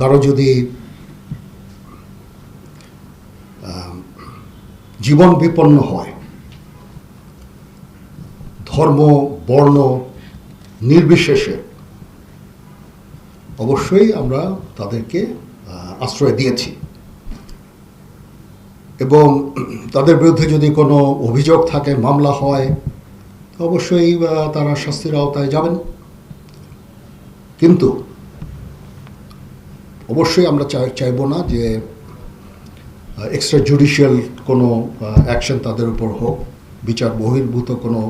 কারও যদি জীবন বিপন্ন হয়, ধর্ম, বর্ণ, নির্বিশেষে, অবশ্যই আমরা তাদেরকে আশ্রয় দিয়েছি। এবং তাদের বিরুদ্ধে যদি কোনো অভিযোগ থাকে, মামলা হয়, অবশ্যই তারা শাস্তির আওতায় যাবেন। কিন্তু অবশ্যই আমরা চাই চাইব না যে এক্সট্রা জুডিশিয়াল কোনো অ্যাকশন তাদের উপর হোক, বিচার বহির্ভূত কোনো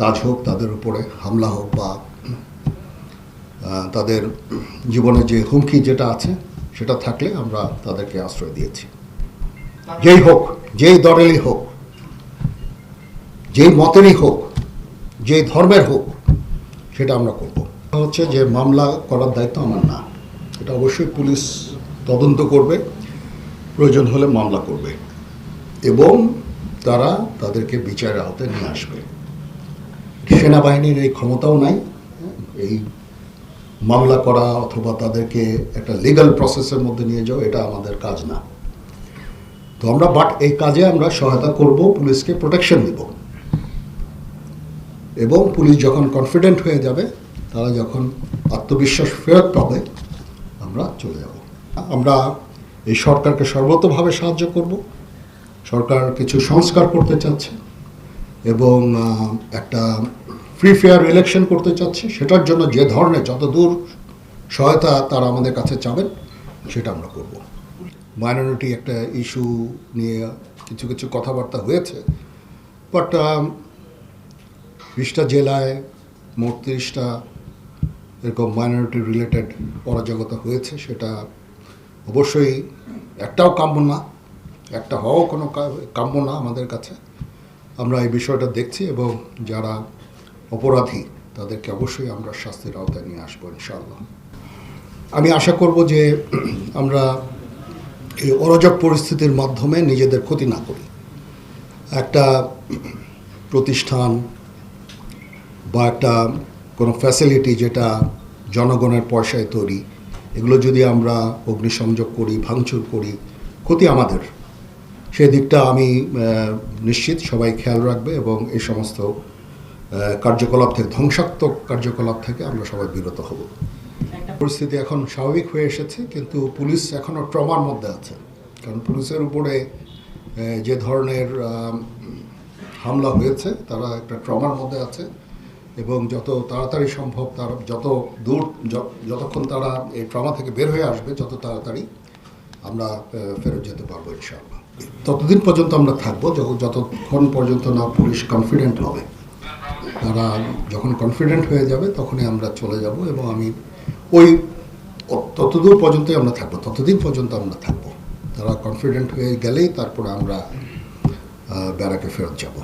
কাজ হোক তাদের উপরে, হামলা হোক বা তাদের জীবনে যে হুমকি যেটা আছে, সেটা থাকলে আমরা তাদেরকে আশ্রয় দিয়েছি। যেই হোক, যেই দলেরই হোক, যেই মতেরই হোক, যেই ধর্মের হোক, সেটা আমরা করব। হচ্ছে যে মামলা করার দায়িত্ব আমার না। এটা অবশ্যই পুলিশ তদন্ত করবে, প্রয়োজন হলে মামলা করবে এবং তারা তাদেরকে বিচারের আওতায় নিয়ে আসবে। সেনাবাহিনীর এই ক্ষমতাও নাই। এই মামলা করা অথবা তাদেরকে একটা লিগাল প্রসেসের মধ্যে নিয়ে যাও এটা আমাদের কাজ না। তো আমরা বাট এই কাজে আমরা সহায়তা করব, পুলিশকে প্রোটেকশন দিব। এবং পুলিশ যখন কনফিডেন্ট হয়ে যাবে, তারা যখন আত্মবিশ্বাস ফেরত পাবে আমরা চলে যাব। আমরা এই সরকারকে সর্বতভাবে সাহায্য করব। সরকার কিছু সংস্কার করতে চাচ্ছে এবং একটা ফ্রি ফেয়ার ইলেকশন করতে চাচ্ছে। সেটার জন্য যে ধরনের যত দূর সহায়তা তারা আমাদের কাছে চাবেন, সেটা আমরা করব। মাইনরিটি একটা ইস্যু নিয়ে কিছু কিছু কথাবার্তা হয়েছে। বাট বিশটা জেলায় মোট তিরিশটা এরকম মাইনরিটি রিলেটেড অরাজকতা হয়েছে, সেটা অবশ্যই একটাও কাম্য না, একটা হওয়াও কোনো কাম্য না আমাদের কাছে। আমরা এই বিষয়টা দেখছি এবং যারা অপরাধী, তাদেরকে অবশ্যই আমরা শাস্তির আওতায় নিয়ে আসব ইনশাআল্লাহ। আমি আশা করব যে আমরা এই অরাজক পরিস্থিতির মাধ্যমে নিজেদের ক্ষতি না করি। একটা প্রতিষ্ঠান বা একটা কোনো ফ্যাসিলিটি যেটা জনগণের পয়সায় তৈরি, এগুলো যদি আমরা অগ্নিসংযোগ করি, ভাঙচুর করি, ক্ষতি আমাদের। সেই দিকটা আমি নিশ্চিত সবাই খেয়াল রাখবে এবং এই সমস্ত কার্যকলাপ থেকে, ধ্বংসাত্মক কার্যকলাপ থেকে আমরা সবাই বিরত হব। পরিস্থিতি এখন স্বাভাবিক হয়ে এসেছে, কিন্তু পুলিশ এখনও ট্রমার মধ্যে আছে। কারণ পুলিশের উপরে যে ধরনের হামলা হয়েছে, তারা একটা ট্রমার মধ্যে আছে। এবং যত তাড়াতাড়ি সম্ভব তারা যত দূর যতক্ষণ তারা এই ট্রমা থেকে বের হয়ে আসবে যত তাড়াতাড়ি আমরা ফেরত যেতে পারব ইনশাআল্লাহ। ততদিন পর্যন্ত আমরা থাকব যতক্ষণ পর্যন্ত না পুলিশ কনফিডেন্ট হবে। তারা যখন কনফিডেন্ট হয়ে যাবে, তখনই আমরা চলে যাব এবং আমি ওই ততদূর পর্যন্তই আমরা থাকব, ততদিন পর্যন্ত আমরা থাকব। তারা কনফিডেন্ট হয়ে গেলেই তারপরে আমরা ব্যারাকে ফেরত যাব।